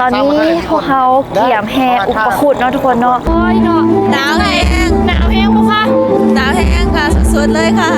ตอนนี้พวกเขาเกี่ยมแห่อุปคุตเนาะทุกคนเนาะโอ้ยเนาะหนาวแห้งหนาวแห้งปะคะหนาวแห้งค่ะสุดๆเลยค่ะ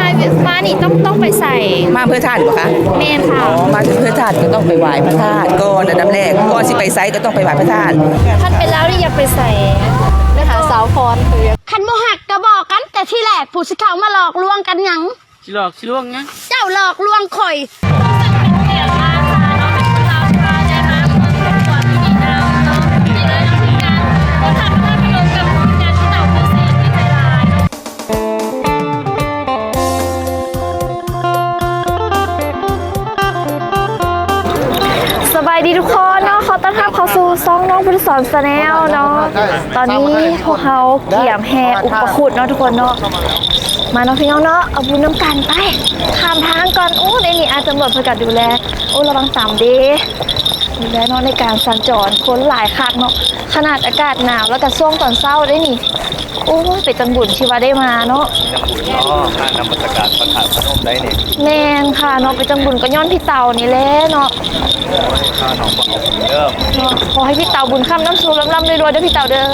นายมานี่ต้องต้องไปใส่มาเพื่อทานปะคะเมนค่ะอ๋อมาถึงเพื่อทานก็ต้องไปไหว้พระธาตุก่อนอันดับแรกก่อนสิไปไซต์ก็ต้องไปไหว้พระธาตุท่านเป็นแล้วนี่ยังไปใส่ไปหาสาวพรคือคันโมหักก็บอกกันแต่ที่แรกผู้สิเขามาหลอกลวงกันหยังสิหลอกสิล่วงนะเจ้าหลอกลวงข่อย ซองน้องพุทธสอนสแนลเนาะ ตอนนี้พวกเขาเกี่ยมแห่อุปคุตเนาะทุกคนเนาะ มาเนาะพี่น้องเนาะ เอาบุญน้ำกันไปข้ามทางก่อนโอ้ในนี่อาจจะตำรวจประกาศดูแล โอ้ระวังสามเดดูแลเนาะในการสัญจรคนหลายคักเนาะ ขนาดอากาศหนาวแล้วก็ช่วงตอนเช้าได้นี่ โอ้ยเป็นจังบุญชีวาได้มาเนาะอ๋อข้านำมาตรการประธานพนมได้นี่แมนค่ะเนาะไปจังบุญก็ย้อนพี่เต่านี่แหละเนาะข้าหนองบ่เอาผมเริ่มเนาะขอให้พี่เต่าบุญคำน้ำสูงลำๆรวยๆเด้อพี่เต่าเด้อ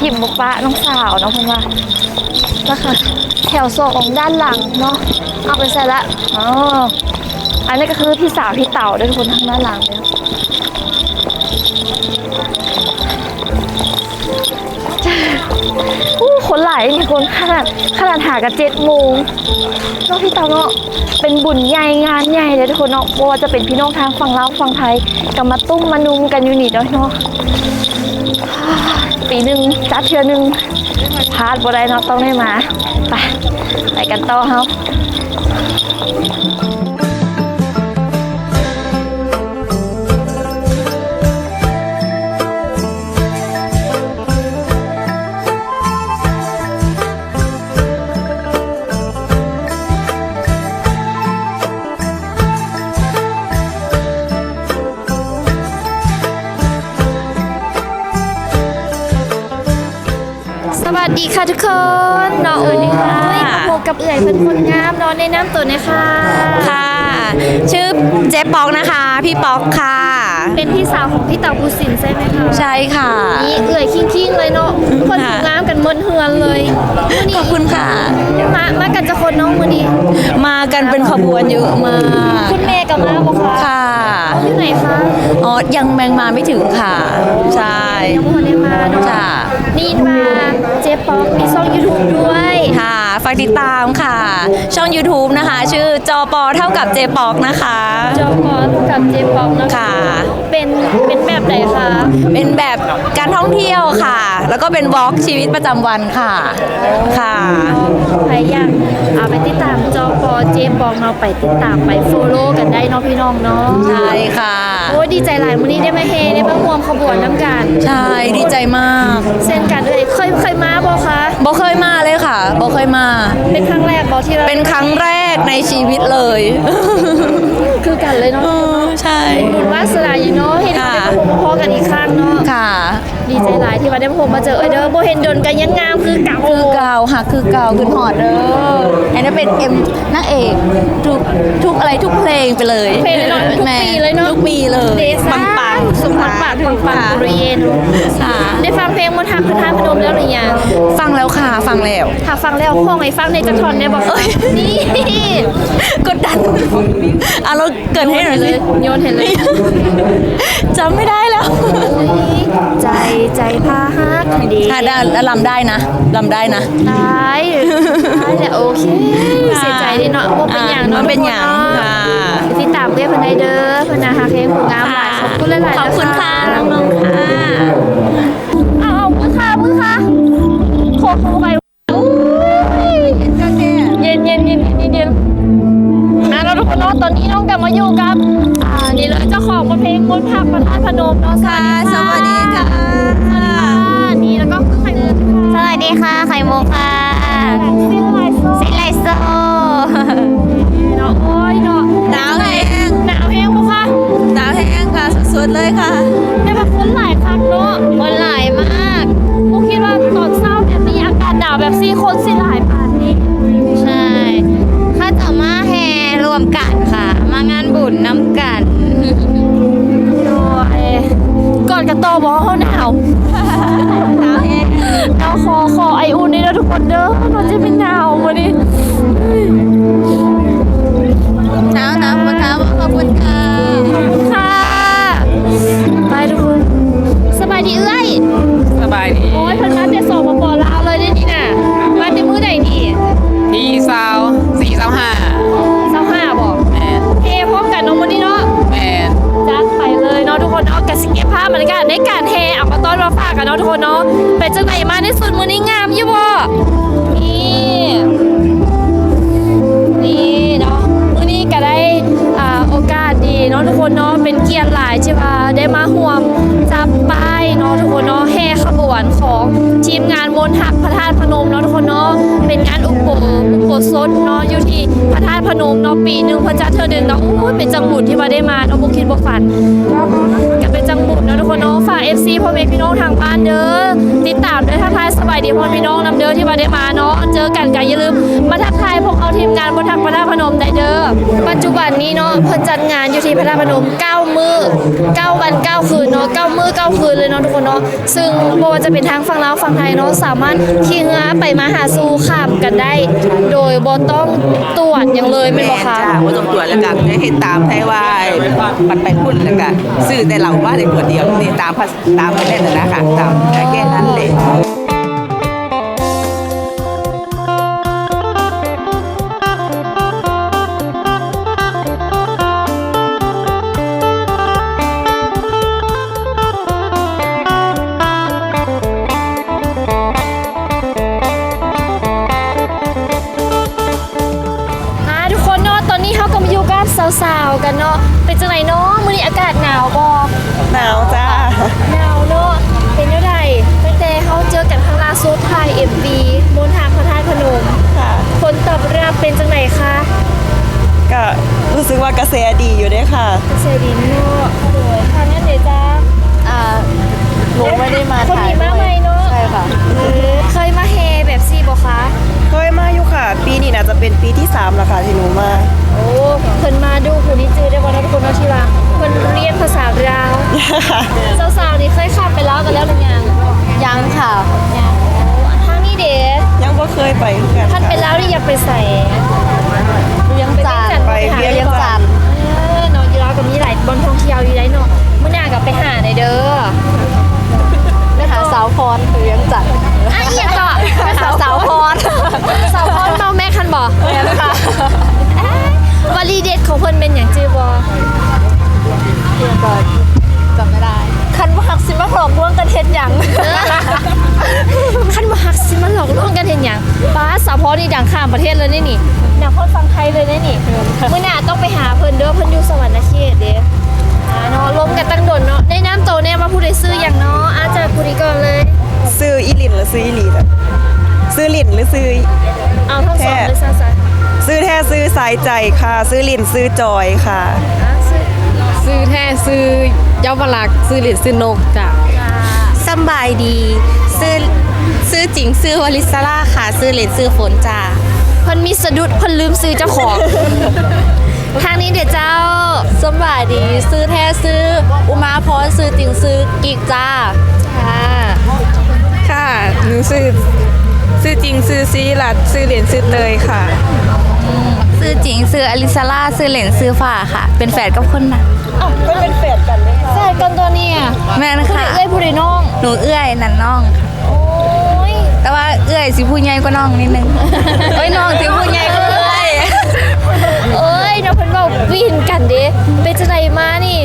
ทิมบุกปะน้องสาวเนาะเพื่อนว่านะคะแถวโซของด้านหลังเนาะเอาไปใส่ละอ๋ออันนี้ก็คือพี่สาวพี่เต่าเด้วยทุกคนทางด้านหลังเนี่ย อู้คนหลายนี่คนขนาดขนาดหากันเจ็ดโมงเนาะพี่เตาเนาะเป็นบุญใหญ่งานใหญ่เลยทุกคนเนาะบ่ว่าจะเป็นพี่น้องทางฝั่งลาวฝั่งไทยก็มาตุ้มมานุมกันอยู่นี่เนาะเนาะปีหนึ่งจัดเทื่อหนึ่งพาดบ่ได้เนาะต้องได้มา ไปไปกันต่อเฮา ดีค่ะทุกคนเนาะเอ๋ยค่ะพบกับเอ๋ยเพิ่นคนงามเนาะในน้ำตัวนะคะ ค่ะ ชื่อเจ๊ป๊อกนะคะ พี่ป๊อกค่ะ เป็นพี่สาวของพี่เต่าภูสินทร์ใช่ไหมคะใช่ค่ะ นี่เอื่อยคิงๆเลยเนาะคนค่ะถูกงามกันมนเฮือนเลยมื้อนี้ขอบคุณค่ะ มามากันจะคนน้องมื้อนี้มากันเป็นขบวนเยอะมาก คุณแม่กับมาบ่คะค่ะอยู่ไหนคะอ๋อยังแมงมาไม่ถึงค่ะ ใช่ยังบ่ทันได้มาเนาะค่ะ นี่มาเจ๊ป๊อกมีช่อง YouTube ด้วย ค่ะ ฝากติดตามค่ะ ช่อง YouTube นะคะ ชื่อจอปอเท่ากับเจป๊อกนะคะ จอปอนกับเจ๊ป๊อกนะคะ ค่ะ เป็นเป็นแบบไหนคะเป็นแบบการท่องเที่ยวค่ะ แล้วก็เป็นวอล์กชีวิตประจำวันค่ะ ค่ะ ใครอยากเอาไปติดตามจอปอเจ๊ป๊อกเนาะไปติดตามไปโฟโล่กันได้เนาะพี่น้องเนาะใช่ค่ะ โอ้ยดีใจหลายมื้อนี้ได้มาเฮได้มาร่วมขบวนน้ำกันใช่ ดีใจมาก เส้นกันเลยเคยเคยมาบ่คะ บอเคยมาเลย ค่ะบอเคยมา เป็นครั้งแรกบ่ที่เราเป็นครั้งแรกในชีวิตเลย คือกันเลยเนาะเออใช่ บุญวาสนาอยู่เนาะเห็นได้มาพบมาพอกันอีกครั้งเนาะค่ะ ดีใจหลายที่ว่าได้มาพบมาเจอเอยเด้อบ่เห็นดนกันยังงามคือเก่าคือเก่าค่ะคือเก่าคือหอดเด้ออันนี้เป็นเอ็มนางเอกทุกทุกอะไรทุกเพลงไปเลยเพลงเลยเนาะทุกแม่ปีเลยเนาะทุกปีเลยเดซ่าปังปัง สมหวังปากถึงปังปุริเยนค่ะได้ฟังเพลงมนต์ทักพระธาตุพนมแล้วหรือยังฟังแล้วค่ะ ฟังแล้วถ้าฟังแล้วพ่อไงฟังในจักรทอนได้บ่คะนี่กดดันอะเราเกิดให้หน่อยสิโยนเห็นเลยจำไม่ได้แล้ว ใจใจพาฮักดีถ้าได้ลำได้นะลำได้นะตายตายแต่โอเคเสียใจดิเนาะว่าเป็นอย่างอ่าเนาะมันเป็นอย่างทุกนเนาค่ะติดตามเพื่อนเพันไดเด้อเพื่อนนะคะเพลงผู้งามหลายข อบคุณหลายๆขอบคุณค่ะนน้องๆค่ะเอาเอามือค่ะมือค่ะโคกเข้าไปเย็นเย็นเย็นเย็นเย็นอะเราทุกคนเนาะตอนนี้น้องกลับมาอยู่กับอ่านี่เลยเจ้าของเพลงมนต์พักประธานพนมเนาะค่ะสวัสดีค่ะอ่านี่แล้วก็คือไข่มุกสวัสดีค่ะไข่มุกค่ะซิลไลโซซิไลโซเนาะโอ้ยเนาะ สุดๆเลยค่ะได้แบบคนหลายครั้งเนาะคนหลายมากพวกคิดว่าตอนเศร้าแบบนี้อากาศหนาวแบบซี่คนสิหลายปานนี้ ใช่ข้าจะมาแห่รวมกันค่ะ มางานบุญน้ำกันต่อบอเขาหนาวหนาวเองเอาคอคอไออุ่นนี่นะทุกคนเด้อเราจะเป็นหนาววันนี้หนาวหนาวขอบคุณครับขอบคุณค่ะค่ะ ดีเอ้ยสบายดีโอ้ยเพิ่นมาแต่สองมาปอลาวเลยได้นี่น่ะมาแต่มื้อใดนี่พี่สาวสี่สาวห้าเศร้าห้าบอก แมนเฮพร้อมกันเนาะวันนี้เนาะแมนจัดไปเลยเนาะทุกคนเนาะกับสิเก็บภาพบรรยากาศในการแฮเอามาต้อนมาฝากกันเนาะทุกคนเนาะเป็นจังไหนมาในสุดมื้อนี้งามอยู่บ่นี่นี่เนาะมื้อนี้ก็ได้อ่าโอกาสดีเนาะทุกคนเนาะเป็นเกียรติหลายที่ว่าได้มาห่วมจับป้าย เนาะทุกคนเนาะแห่ขบวนของทีมงานมนหักพระธาตุพนมเนาะทุกคนเนาะเป็นงานอุปโภอุปโภสถเนาะอยู่ที่พระธาตุพนมเนาะปีหนึ่งพระเจ้าเธอเดินเนาะโอ้ยเป็นจังหวุดที่ว่าได้มาเนาะบุคิดบุฝันก็เป็นจั งบุญเนาะทุกคนเนาะฝาก FC พ่อแม่พี่น้องทางบ้านเด้อติดตามด้วยทักทายสบายดีพ่อแม่พี่น้องนำเด้อที่มาได้มาเนาะเจอกันกันอย่าลืมมาทักทายพวกเอาทีมงานบนทางพระธาตุพนมได้เด้อปัจจุบันนี้เนาะเพิ่นจัดงานอยู่ที่พระธาตุพนม9มื้อ9วัน9คืนเนาะ9มื้อ9คืนเลยเนาะทุกคนเนาะซึ่งบ่ว่าจะเป็นทางฝั่งลาวฝั่งไทยเนาะสามารถขี่เรือไปมาหาสู่ข้ามกันได้ บ่ต้องตรวจอย่างเลยแม่นบ่คะจ้าว่ต้องตรวจแล้วกันให้เห็นตามไทยว่าปัดไปพุ่นแล้วกันซื้อแต่เหล่าว่าในขวดเดียวนี่ตามภาษตามไปเล่นนะนะคะตามแค่นั้นเลย สาวๆกันเนาะเป็นจังไหนเนาะมื้อนี้อากาศหนาวบ่หนาวจ้าหนาวเนาะเป็นจังไดตั้งแต่เขาเจอกันครั้งล่าสุดถ่าย MV บนทางพระธาตุพนมค่ะผลตอบรับเป็นจังไหนคะก็รู้สึกว่ากระแสดีอยู่ด้วยค่ะเสียดีเนาะโดยทางนั้นเดี๋ยวจ้าอ่าหนูไม่ได้มาคนถ่ายดีมากไหมเนาะใช่ค่ะเออเคยมาเฮแบบซีบ่คะเคยมาอยู่ค่ะ ปีนี้น่าจะเป็นปีที่3แล้วค่ะที่หนูมา พิ่นเป็นหยังจื้อบ่เดี๋ยวก่อนจำไม่ได้ คันว่าหักสิมาหลอกลวงกันเฮ็ดหยังคันบ่ฮักสิมันหลอกลวงกันเห็นหยังป้าสาวพรนี่ดังข้ามประเทศเลยนี่นี่ดังคนฟังไทยเลยนี่นี่มื้อหน้าต้องไปหาเพิ่นเด้อเพิ่นอยู่สวรรณเขตเด้อ่าเนาะลมกันตั้งดนเนาะในน้ำโตแน่ว่าผู้ใดซื้อหยังเนาะอาจจะผู้นี้ก่อนเลย ซื้ออีลินหรือซื้ออีลีจ้ะซื้อลินหรือซื้อเอาทั้งสองเลยซะซะ ซื้อแท้ซื้อสายใจค่ะ ซื้อลินซื้อจอยค่ะอะซื้อซื้อแท้ซื้อเย้าวลักษณ์ซื้อเหรียญซื้อนกจ้ะจ้าสำบายดี ซื้อซื้อจริงซื้อวลิสลาค่ะ ซื้อเหรียญซื้อฝนจ้าเพิ่นมีสะดุดเพิ่นลืมซื้อเจ้าของ ทางนี้เดี๋ยวเจ้าสำบายดี ซื้อแท้ซื้ออุมาพรซื้อจริงซื้อกิกจ้าค่ะค่ะหนูซื้อซื้อจริงซื้อซีรัดซื้อเหรียญซื้อเตยค่ะ ซื้อจริงซื้ออลิสลาซื้อเหรียญซื้อฝ่าค่ะ เป็นแฝดกับคนนะมันเป็นเฟดกันเลยค่ะแฟนกันตัวเนี่ยแม่นผู้ใดค่ะเอ้ยผู้ใดน้อง หนูเอื้อยนั่นน้องค่ะโอ้ยแต่ว่าเอื้อยสิผู้ใหญ่กว่าน้องนิดนึงเอ้ยน้องสิผู้ใหญ่กว่าเอื้อยเอ้ยน้องเพิ่นเว้าวินกันเด้เป็นจังไดมานี่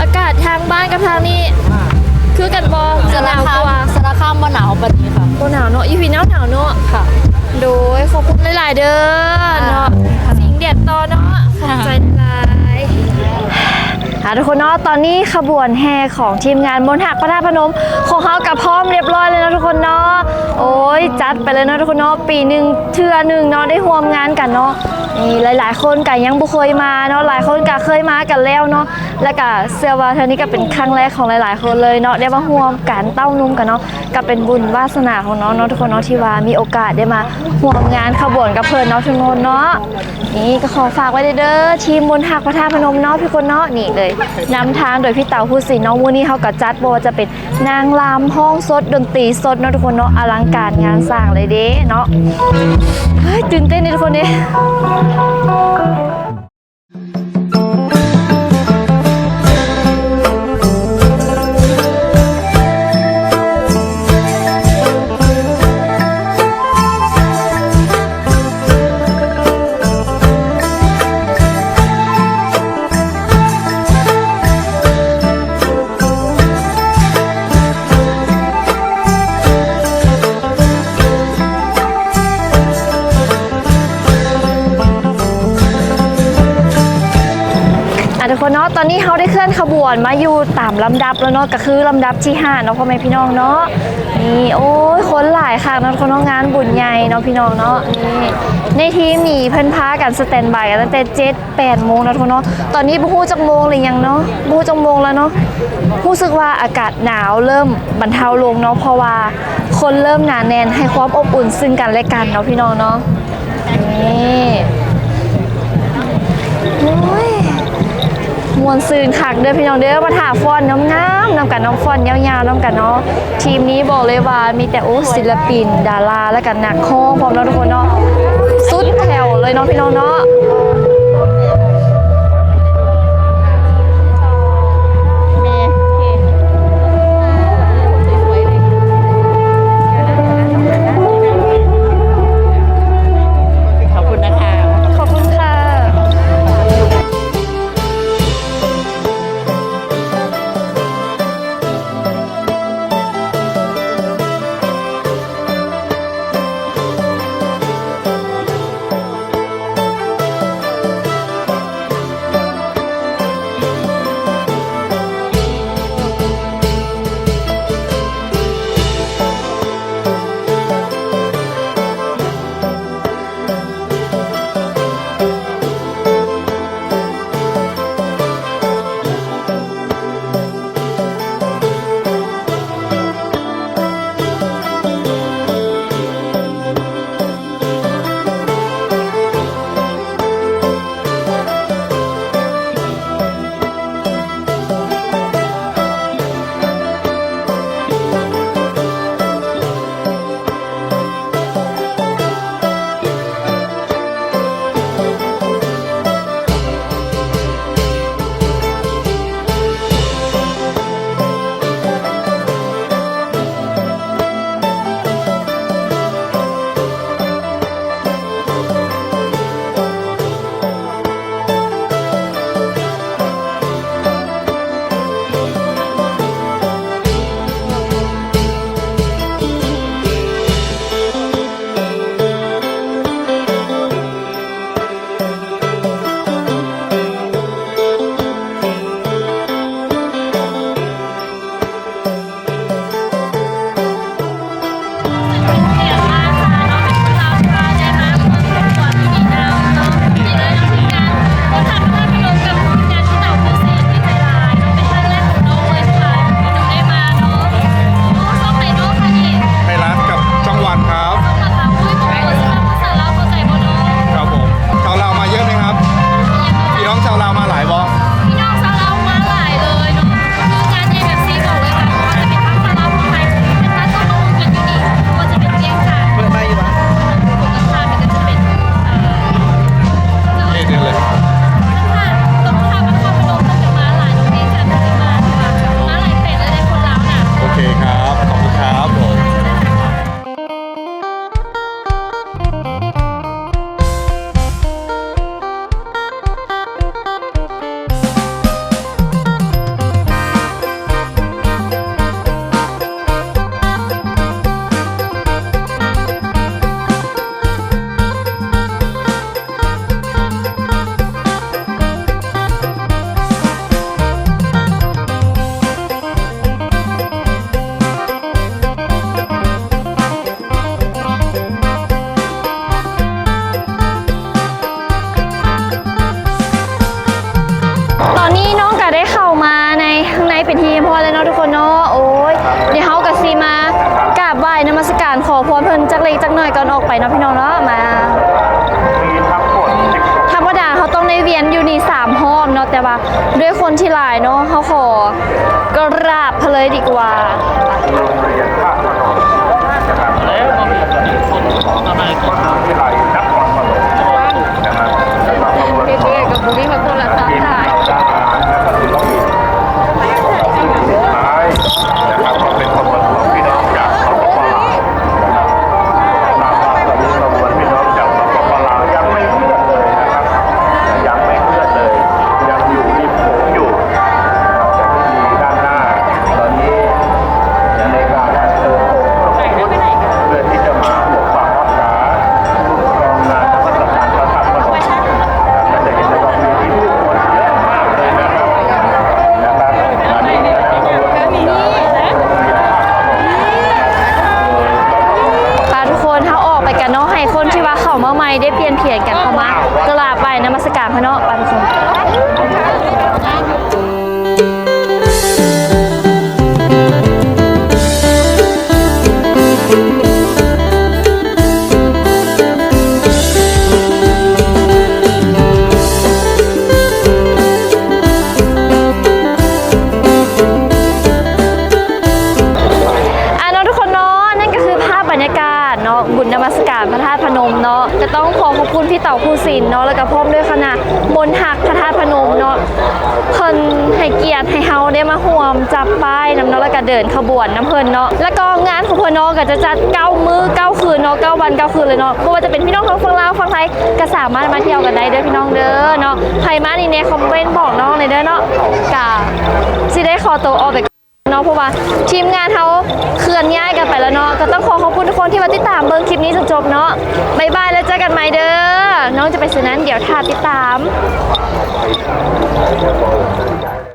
อากาศทางบ้านกับทางนี้ คือกันบ่สารหนาวคากมว่าสารคามบ่หนาวปานนี้ค่ะบ่หนาวเนาะอีพีหนาวหนาวเนาะค่ะ โดยขอบคุณหลายๆเด้อเนาะสิง เดียดต่อเนาะขอบใจหลายค่ะทุกคนเนาะตอนนี้ขบวนแห่ของทีมงานมนหักพระธาตุพนมของเขากับพร้อมเรียบร้อยเลยนะทุกคนเนาะโอ้ยจัดไปเลยนะทุกคนเนาะปีหนึ่งเทื่อหนึ่งเนาะได้ร่วมงานกันเนาะนี่หลาย ๆ คนกันยังบุเคยมาเนาะหลายคนกันเคยมากันแล้วเนาะ และก็เสื้อว่าเท่านี้ก็เป็นครั้งแรกของหลาย ๆ คนเลยเนาะได้มาร่วมกันเต้านุ่มกันเนาะก็เป็นบุญวาสนาของน้องเนาะทุกคนเนาะที่ว่ามีโอกาสได้มาร่วมงานขบวนกับเพิ่นเนาะทุกคนเนาะนี่ก็ขอฝากไว้เด้อทีมบนหักพระธาตุพนมเนาะพี่คนเนาะนี่เลยนำทางโดยพี่เต๋าผู้ศิลป์เนาะมื้อนี้เขาก็จัดโบจะเป็นนางรำห้องสดดนตรีสดเนาะทุกคนเนาะอลังการงานสร้างเลยเด้เนาะเฮ้ยตื่นเต้นเลยทุกคนเด้อะทุกคนเตอนนี้เขาได้เคลื่อนขบวนมาอยู่ตามลำดับแล้วเนาะก็คือลำดับที่ห้าเนาะพ่อแม่พี่น้องเนาะนี่โอ้ยคนหลายค่ะนาะทุกคนงานบุญใหญ่เนาะพี่น้องเนาะนี่ในทีมมีเพิ่นพากันสแตนบายกันตั้งแต่เจ็ดแปดโมงนะทุกนเนาะตอนนี้บูฮู้จักโมงเลยยังเนาะบูฮู้จักโมงแล้วเนาะรู้สึกว่าอากาศหนาวเริ่มบรรเทาลงเนาะเพราะว่าคนเริ่มหนาแน่นให้ความอบอุ่นซึ่งกันและกันเนาะพี่น้องเนาะ วนซืนคักเด้อพี่น้องเด้อมาถาฟอนน้ำงามนำกันน้องฟอนยาวๆน้ำกันเนาะทีมนี้บอกเลยว่ามีแต่โอ้ศิลปิน ดาราและกันนักข้องพร้อมเนาะทุกคนเนาะสุดแถวเลยเนาะพี่น้องเนาะ น่อยก่อนออกไปเนาะพี่น้องเนาะมาธรรมดาเขาต้องในเวียนอยู่นี่สามห้อมเนาะแต่ว่าด้วยคนที่หลายเนาะเขาขอกราบเพนเลยดีกว่าเนมัสการพระเนาะปัน ให้เกียรติให้เฮาได้มาห่วมจับป้ายน้ำเนาะแล้วก็เดินขบวนน้ำเพิ่นเนาะแล้วก็งานของเพิ่นเนาะก็จะจัดเก้ามื้อเก้าคืนเนาะเก้าวันเก้าคืนเลยเนาะไม่ว่าจะเป็นพี่น้องทั้งฝั่งลาวฝั่งไทยก็สามารถมาเที่ยวกันได้เด้อพี่น้องเด้อเนาะใครมาในี่ในคอมเมนต์บอกน้องหน่อยเด้อเนาะกะสิได้ขอตัวออกไปเนาะเพราะว่าทีมงานเขาเคลื่อนย้ายกันไปแล้วเนาะก็ต้องขอขอบคุณทุกคนที่มาติดตามเบิ่งคลิปนี้จนจบเนาะบายบายแล้วเจอกันใหม่เด้อน้องจะไปซื้อนั้นเดี๋ยวท่าติดตาม